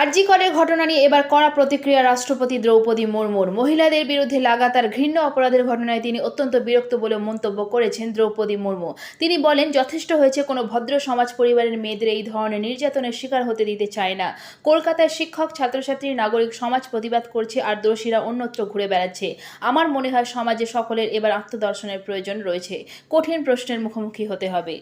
আরজি করের ঘটনা নিয়ে এবার কড়া প্রতিক্রিয়া রাষ্ট্রপতি দ্রৌপদী মুর্মুর। মহিলাদের বিরুদ্ধে লাগাতার ঘৃণ্য অপরাধের ঘটনায় তিনি অত্যন্ত বিরক্ত বলে মন্তব্য করেছেন দ্রৌপদী মুর্মু। তিনি বলেন, যথেষ্ট হয়েছে কোনো ভদ্র সমাজ পরিবারের মেয়েদের এই ধরনের নির্যাতনের শিকার হতে দিতে চায় না। কলকাতায় শিক্ষক, ছাত্রছাত্রী, নাগরিক সমাজ প্রতিবাদ করছে আর দোষীরা অন্যত্র ঘুরে বেড়াচ্ছে। আমার মনে হয় সমাজে সকলের এবার আত্মদর্শনের প্রয়োজন রয়েছে। কঠিন প্রশ্নের মুখোমুখি হতে হবে।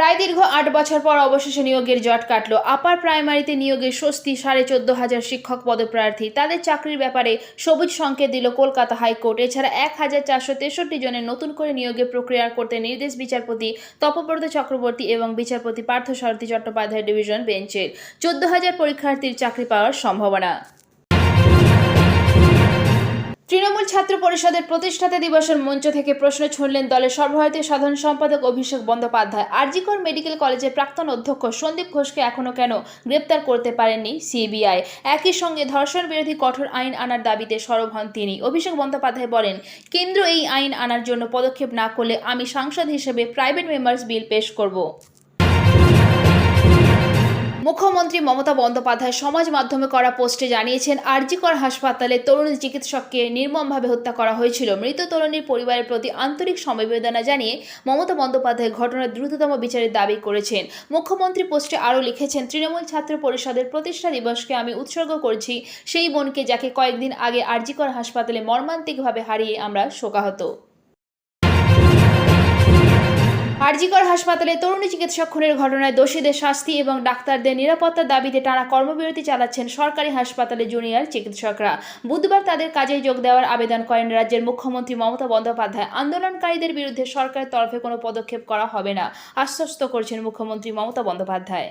প্রায় দীর্ঘ আট বছর পর অবশেষে নিয়োগের জট কাটল। আপার প্রাইমারিতে নিয়োগের স্বস্তি, সাড়ে চোদ্দ হাজার শিক্ষক পদপ্রার্থী। তাদের চাকরির ব্যাপারে সবুজ সংকেত দিল কলকাতা হাইকোর্ট। এছাড়া এক হাজার চারশো তেষট্টি জনের নতুন করে নিয়োগের প্রক্রিয়া করতে নির্দেশ বিচারপতি তপব্রত চক্রবর্তী এবং বিচারপতি পার্থ সারথী চট্টোপাধ্যায় ডিভিশন বেঞ্চের। চোদ্দ হাজার পরীক্ষার্থীর চাকরি পাওয়ার সম্ভাবনা। তৃণমূল ছাত্র পরিষদের প্রতিষ্ঠাতা দিবসের মঞ্চ থেকে প্রশ্ন ছুড়লেন দলের সর্বভারতীয় সাধারণ সম্পাদক অভিষেক বন্দ্যোপাধ্যায়। আরজিকর মেডিকেল কলেজের প্রাক্তন অধ্যক্ষ সন্দীপ ঘোষকে এখনও কেন গ্রেপ্তার করতে পারেননি সিবিআই? একই সঙ্গে ধর্ষণ বিরোধী কঠোর আইন আনার দাবিতে সরব হন তিনি। অভিষেক বন্দ্যোপাধ্যায় বলেন, কেন্দ্র এই আইন আনার জন্য পদক্ষেপ না করলে আমি সাংসদ হিসেবে প্রাইভেট মেম্বার্স বিল পেশ করব। মুখ্যমন্ত্রী মমতা বন্দ্যোপাধ্যায় সমাজ মাধ্যমে করা পোস্টে জানিয়েছেন, আরজিকর হাসপাতালে তরুণী চিকিৎসককে নির্মমভাবে হত্যা করা হয়েছিল। মৃত তরুণীর পরিবারের প্রতি আন্তরিক সমবেদনা জানিয়ে মমতা বন্দ্যোপাধ্যায় ঘটনার দ্রুততম বিচারের দাবি করেছেন। মুখ্যমন্ত্রী পোস্টে আরও লিখেছেন, তৃণমূল ছাত্র পরিষদের প্রতিষ্ঠা দিবসকে আমি উৎসর্গ করছি। সেই বোনকে যাকে কয়েকদিন আগে আরজিকর হাসপাতালে মর্মান্তিকভাবে হারিয়ে আমরা শোকাহত। আরজিকর হাসপাতালে তরুণী চিকিৎসক খুনের ঘটনায় দোষীদের শাস্তি এবং ডাক্তারদের নিরাপত্তার দাবিতে টানা কর্মবিরতি চালাচ্ছেন সরকারি হাসপাতালে জুনিয়র চিকিৎসকরা। বুধবার তাদের কাজে যোগ দেওয়ার আবেদন করেন রাজ্যের মুখ্যমন্ত্রী মমতা বন্দ্যোপাধ্যায়। আন্দোলনকারীদের বিরুদ্ধে সরকারের তরফে কোনো পদক্ষেপ করা হবে না, আশ্বস্ত করছেন মুখ্যমন্ত্রী মমতা বন্দ্যোপাধ্যায়।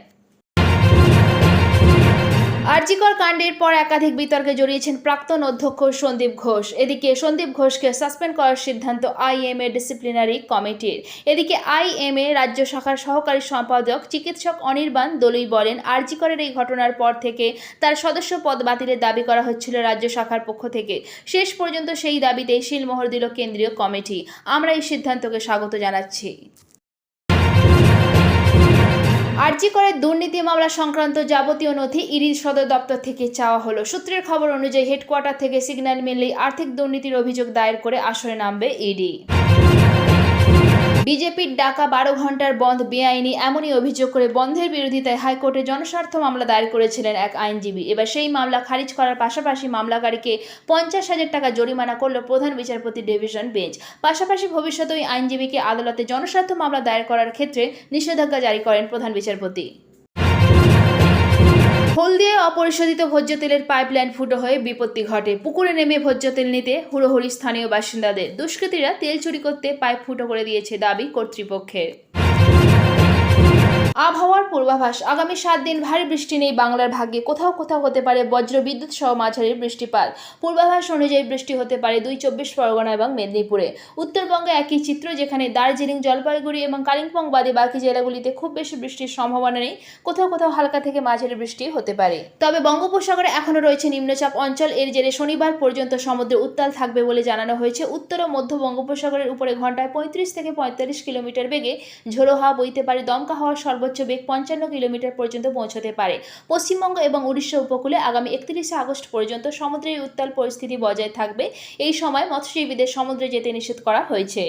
আরজিকর কাণ্ডের পর একাধিক বিতর্কে জড়িয়েছেন প্রাক্তন অধ্যক্ষ সন্দীপ ঘোষ। এদিকে সন্দীপ ঘোষকে সাসপেন্ড করার সিদ্ধান্ত আইএমএ ডিসিপ্লিনারি কমিটির। এদিকে আইএমএ রাজ্য শাখার সহকারী সম্পাদক, চিকিৎসক অনির্বাণ দলুই বলেন, আরজিকরের এই ঘটনার পর থেকে তার সদস্য পদ বাতিলের দাবি করা হচ্ছিল রাজ্য শাখার পক্ষ থেকে। শেষ পর্যন্ত সেই দাবিতেই শিলমোহর দিল কেন্দ্রীয় কমিটি। আমরা এই সিদ্ধান্তকে স্বাগত জানাচ্ছি। আরজি করে দুর্নীতি মামলা সংক্রান্ত যাবতীয় নথি ইডি সদর দপ্তর থেকে চাওয়া হলো। সূত্রের খবর অনুযায়ী হেডকোয়ার্টার থেকে সিগন্যাল মিললেই আর্থিক দুর্নীতির অভিযোগ দায়ের করে আসরে নামবে ইডি। বিজেপির ডাকা বারো ঘণ্টার বন্ধ বেআইনি এমনই অভিযোগ করে বন্ধের বিরোধিতায় হাইকোর্টে জনস্বার্থ মামলা দায়ের করেছিলেন এক আইনজীবী। এবার সেই মামলা খারিজ করার পাশাপাশি মামলাকারীকে পঞ্চাশ হাজার টাকা জরিমানা করল প্রধান বিচারপতি ডিভিশন বেঞ্চ। পাশাপাশি ভবিষ্যতে ওই আইনজীবীকে আদালতে জনস্বার্থ মামলা দায়ের করার ক্ষেত্রে নিষেধাজ্ঞা জারি করেন প্রধান বিচারপতি। হলদিয়ায় অপরিশোধিত ভোজ্য তেলের পাইপলাইন ফুটো হয়ে বিপত্তি ঘটে। পুকুরে নেমে ভোজ্য তেল নিতে হুড়োহুড়ি স্থানীয় বাসিন্দাদের। দুষ্কৃতীরা তেল চুরি করতে পাইপ ফুটো করে দিয়েছে দাবি কর্তৃপক্ষের। আবহাওয়ার পূর্বাভাস, আগামী সাত দিন ভারী বৃষ্টি নেই বাংলার ভাগ্যে। কোথাও কোথাও হতে পারে বজ্র বিদ্যুৎ সহ মাঝারি বৃষ্টিপাত। পূর্বাভাস অনুযায়ী বৃষ্টি হতে পারে দুই চব্বিশ পরগনা এবং মেদিনীপুরে। উত্তরবঙ্গে একই চিত্র, যেখানে দার্জিলিং, জলপাইগুড়ি এবং কালিম্পং বাদে বাকি জেলাগুলিতে খুব বেশি বৃষ্টির সম্ভাবনা নেই। কোথাও কোথাও হালকা থেকে মাঝারি বৃষ্টি হতে পারে। তবে বঙ্গোপসাগরে এখনও রয়েছে নিম্নচাপ অঞ্চল। এর জেরে শনিবার পর্যন্ত সমুদ্রে উত্তাল থাকবে বলে জানানো হয়েছে। উত্তর ও মধ্য বঙ্গোপসাগরের উপরে ঘন্টায় পঁয়ত্রিশ থেকে পঁয়তাল্লিশ কিলোমিটার বেগে ঝোড়ো হাওয়া বইতে পারে দমকা হওয়ার সর্বোচ্চ বেগ পঞ্চান্ন কিলোমিটার পর্যন্ত পৌঁছতে পারে। পশ্চিমবঙ্গ এবং উড়িষ্যা উপকূলে আগামী একত্রিশে আগস্ট পর্যন্ত সমুদ্রের উত্তাল পরিস্থিতি বজায় থাকবে। এই সময় মৎস্যজীবীদের সমুদ্রে যেতে নিষেধ করা হয়েছে।